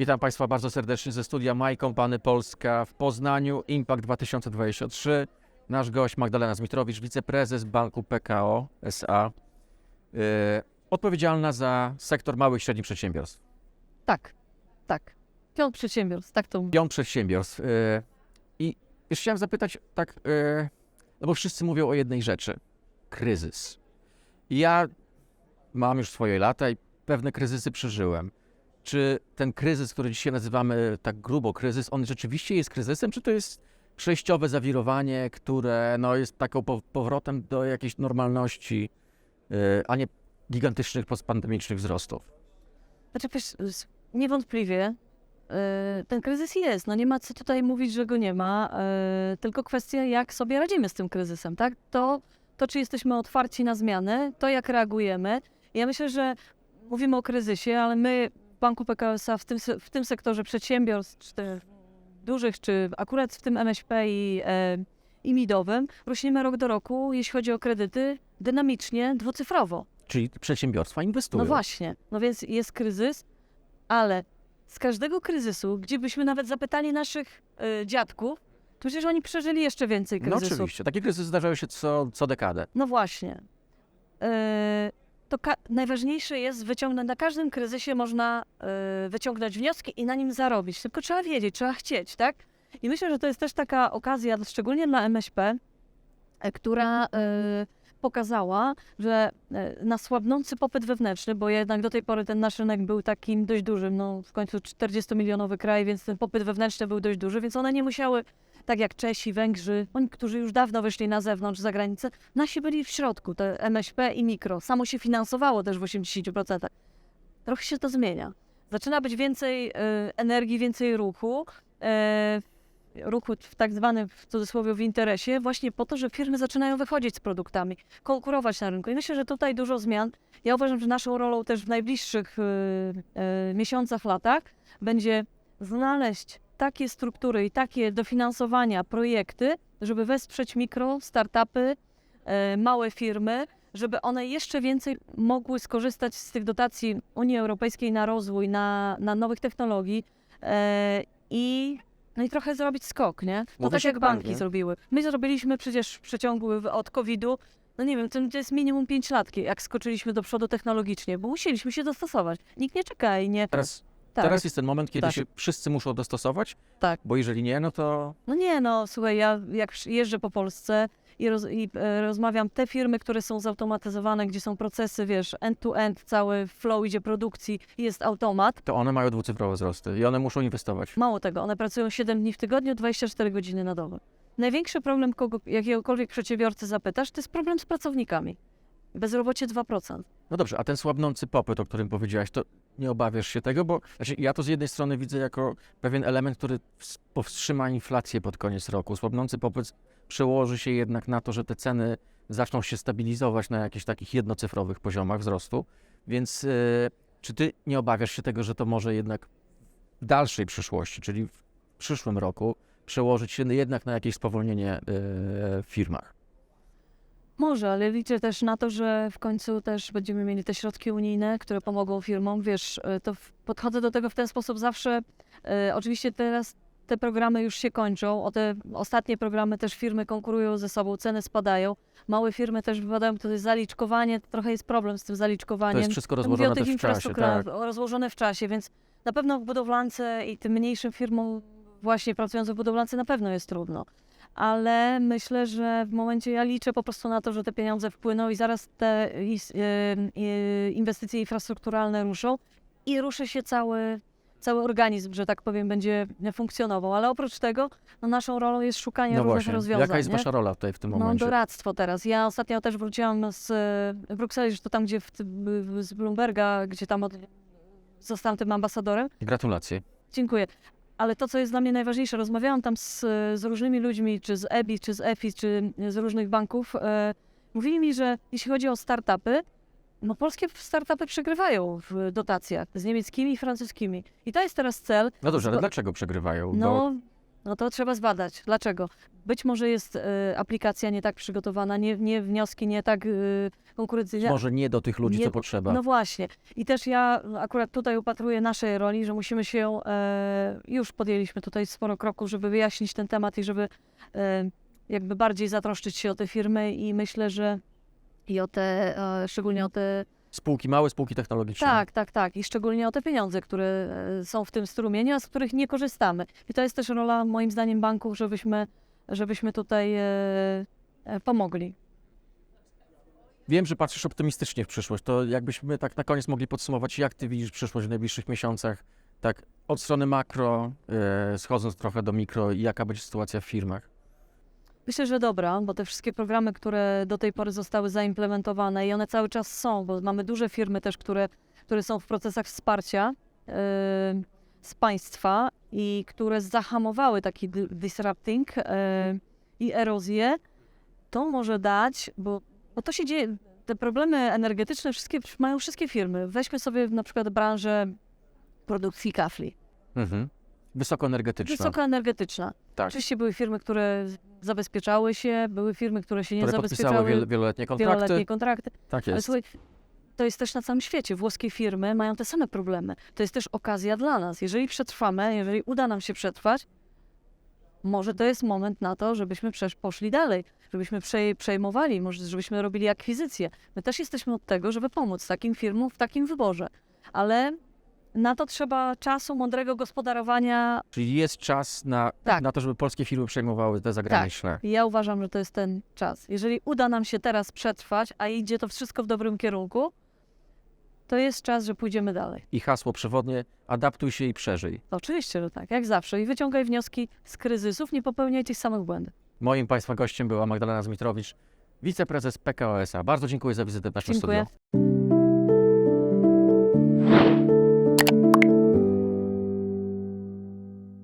Witam Państwa bardzo serdecznie ze studia My Company Polska w Poznaniu, Impact 2023. Nasz gość Magdalena Zmitrowicz, wiceprezes banku PKO SA, yy, odpowiedzialna za sektor małych i średnich przedsiębiorstw. Tak, tak. Piąt przedsiębiorstw, tak to Piąt przedsiębiorstw. Yy, I jeszcze chciałem zapytać tak, yy, no bo wszyscy mówią o jednej rzeczy. Kryzys. Ja mam już swoje lata i pewne kryzysy przeżyłem. Czy ten kryzys, który dzisiaj nazywamy tak grubo kryzys, on rzeczywiście jest kryzysem, czy to jest przejściowe zawirowanie, które no, jest taką po- powrotem do jakiejś normalności, yy, a nie gigantycznych postpandemicznych wzrostów? Znaczy, wiesz, niewątpliwie e, ten kryzys jest. No nie ma co tutaj mówić, że go nie ma. e, Tylko kwestia, jak sobie radzimy z tym kryzysem, tak? To, to, czy jesteśmy otwarci na zmiany, to jak reagujemy. Ja myślę, że mówimy o kryzysie, ale my Banku PKSA w tym, w tym sektorze przedsiębiorstw, czy te dużych, czy akurat w tym MŚP i, e, i midowym, rośniemy rok do roku, jeśli chodzi o kredyty, dynamicznie, dwucyfrowo. Czyli przedsiębiorstwa inwestują. No właśnie, no więc jest kryzys, ale z każdego kryzysu, gdzie byśmy nawet zapytali naszych y, dziadków, to przecież oni przeżyli jeszcze więcej No kryzysów. oczywiście. Takie kryzysy zdarzają się co, co dekadę. No właśnie. E, to najważniejsze jest wyciągnąć, na każdym kryzysie można e, wyciągnąć wnioski i na nim zarobić. Tylko trzeba wiedzieć, trzeba chcieć, tak? I myślę, że to jest też taka okazja, szczególnie dla MŚP, e, która e, pokazała, że e, na słabnący popyt wewnętrzny, bo jednak do tej pory ten nasz rynek był takim dość dużym, no w końcu 40-milionowy kraj, więc ten popyt wewnętrzny był dość duży, więc one nie musiały, tak jak Czesi, Węgrzy, oni, którzy już dawno wyszli na zewnątrz, za granicę, nasi byli w środku, te MŚP i mikro. Samo się finansowało też w 80%. Trochę się to zmienia. Zaczyna być więcej e, energii, więcej ruchu. E, ruchu w tak zwanym, w cudzysłowie, w interesie, właśnie po to, że firmy zaczynają wychodzić z produktami, konkurować na rynku. I myślę, że tutaj dużo zmian. Ja uważam, że naszą rolą też w najbliższych e, e, miesiącach, latach będzie znaleźć takie struktury i takie dofinansowania, projekty, żeby wesprzeć mikro, startupy, e, małe firmy, żeby one jeszcze więcej mogły skorzystać z tych dotacji Unii Europejskiej na rozwój, na, na nowych technologii e, i, no i trochę zrobić skok, nie? No Mówisz tak jak jak bank, banki nie? zrobiły. My zrobiliśmy przecież w przeciągu od COVID-u, no nie wiem, to, to jest minimum 5 lat, jak skoczyliśmy do przodu technologicznie, bo musieliśmy się dostosować. Nikt nie czeka i nie... Teraz, tak, teraz jest ten moment, kiedy Tak. się wszyscy muszą dostosować, tak. bo jeżeli nie, no to No nie, no słuchaj, ja jak przy- jeżdżę po Polsce i, roz, i e, rozmawiam, te firmy, które są zautomatyzowane, gdzie są procesy, wiesz, end-to-end, cały flow idzie produkcji, jest automat. to one mają dwucyfrowe wzrosty i one muszą inwestować. Mało tego, one pracują 7 dni w tygodniu, 24 godziny na dobę. Największy problem, kogo, jakiegokolwiek przedsiębiorcy zapytasz, to jest problem z pracownikami. Bezrobocie 2%. No dobrze, a ten słabnący popyt, o którym powiedziałaś, to nie obawiasz się tego, bo znaczy, ja to z jednej strony widzę jako pewien element, który ws- powstrzyma inflację pod koniec roku. Słabnący popyt przełoży się jednak na to, że te ceny zaczną się stabilizować na jakichś takich jednocyfrowych poziomach wzrostu. Więc e, czy ty nie obawiasz się tego, że to może jednak w dalszej przyszłości, czyli w przyszłym roku, przełożyć się jednak na jakieś spowolnienie e, w firmach? Może, ale liczę też na to, że w końcu też będziemy mieli te środki unijne, które pomogą firmom. Wiesz, e, to podchodzę do tego w ten sposób zawsze. E, oczywiście teraz te programy już się kończą. O te ostatnie programy też firmy konkurują ze sobą, ceny spadają. Małe firmy też wypadają, to jest zaliczkowanie, trochę jest problem z tym To zaliczkowaniem. jest wszystko mówię rozłożone o tych w czasie, tak. rozłożone w czasie, więc na pewno w budowlance i tym mniejszym firmom właśnie pracującym w budowlance na pewno jest trudno. Ale myślę, że w momencie ja liczę po prostu na to, że te pieniądze wpłyną i zaraz te y, y, inwestycje infrastrukturalne ruszą i ruszy się cały, cały organizm, że tak powiem, będzie funkcjonował. Ale oprócz tego no naszą rolą jest szukanie No różnych właśnie, rozwiązań. jaka jest nie? wasza rola tutaj w tym No, momencie? doradztwo teraz. Ja ostatnio też wróciłam z Brukseli, że to tam, gdzie w- z Bloomberga, gdzie tam od, zostałam tym ambasadorem. Gratulacje. Dziękuję. Ale to, co jest dla mnie najważniejsze, rozmawiałam tam z, z różnymi ludźmi, czy z EBI, czy z EFI, czy z różnych banków. E, mówili mi, że jeśli chodzi o startupy, no polskie startupy przegrywają w dotacjach z niemieckimi i francuskimi. I to jest teraz cel. No dobrze, ale dlaczego przegrywają? No, no to trzeba zbadać. Dlaczego? Być może jest e, aplikacja nie tak przygotowana, nie, nie wnioski nie tak e, konkurencyjne. Może nie do tych ludzi, Nie- co potrzeba. No właśnie. I też ja akurat tutaj upatruję naszej roli, że musimy się, e, już podjęliśmy tutaj sporo kroków, żeby wyjaśnić ten temat i żeby e, jakby bardziej zatroszczyć się o te firmy i myślę, że i o te, e, szczególnie o te, Spółki, małe spółki technologiczne. tak, tak, tak, i szczególnie o te pieniądze, które e, są w tym strumieniu, a z których nie korzystamy. I to jest też rola moim zdaniem banków, żebyśmy, żebyśmy tutaj e, e, pomogli. Wiem, że patrzysz optymistycznie w przyszłość. To jakbyśmy tak na koniec mogli podsumować, jak ty widzisz przyszłość w najbliższych miesiącach, tak od strony makro, e, schodząc trochę do mikro i jaka będzie sytuacja w firmach. Myślę, że dobra, bo te wszystkie programy, które do tej pory zostały zaimplementowane i one cały czas są, bo mamy duże firmy też, które, które są w procesach wsparcia yy, z państwa i które zahamowały taki di- disrupting yy, i erozję, to może dać, bo, bo to się dzieje, te problemy energetyczne wszystkie, mają wszystkie firmy. Weźmy sobie na przykład branżę produkcji kafli. Mhm. Wysokoenergetyczna. Wysokoenergetyczna. Tak. Oczywiście były firmy, które zabezpieczały się, były firmy, które się nie które podpisały zabezpieczały, wiel, wieloletnie kontrakty. wieloletnie kontrakty. Tak Ale jest. słuchaj, to jest też na całym świecie. Włoskie firmy mają te same problemy. To jest też okazja dla nas. Jeżeli przetrwamy, jeżeli uda nam się przetrwać, może to jest moment na to, żebyśmy poszli dalej, żebyśmy przej przejmowali, może żebyśmy robili akwizycje. My też jesteśmy od tego, żeby pomóc takim firmom w takim wyborze. Ale na to trzeba czasu, mądrego gospodarowania, Czyli jest czas na, Tak. na to, żeby polskie firmy przejmowały te zagraniczne. I Ja uważam, że to jest ten czas. Jeżeli uda nam się teraz przetrwać, a idzie to wszystko w dobrym kierunku, to jest czas, że pójdziemy dalej. I hasło przewodnie, adaptuj się i przeżyj. Oczywiście, że tak, jak zawsze. I wyciągaj wnioski z kryzysów, nie popełniaj tych samych błędów. Moim Państwa gościem była Magdalena Zmitrowicz, wiceprezes PKO SA. Bardzo dziękuję za wizytę w naszym Dziękuję. studiu.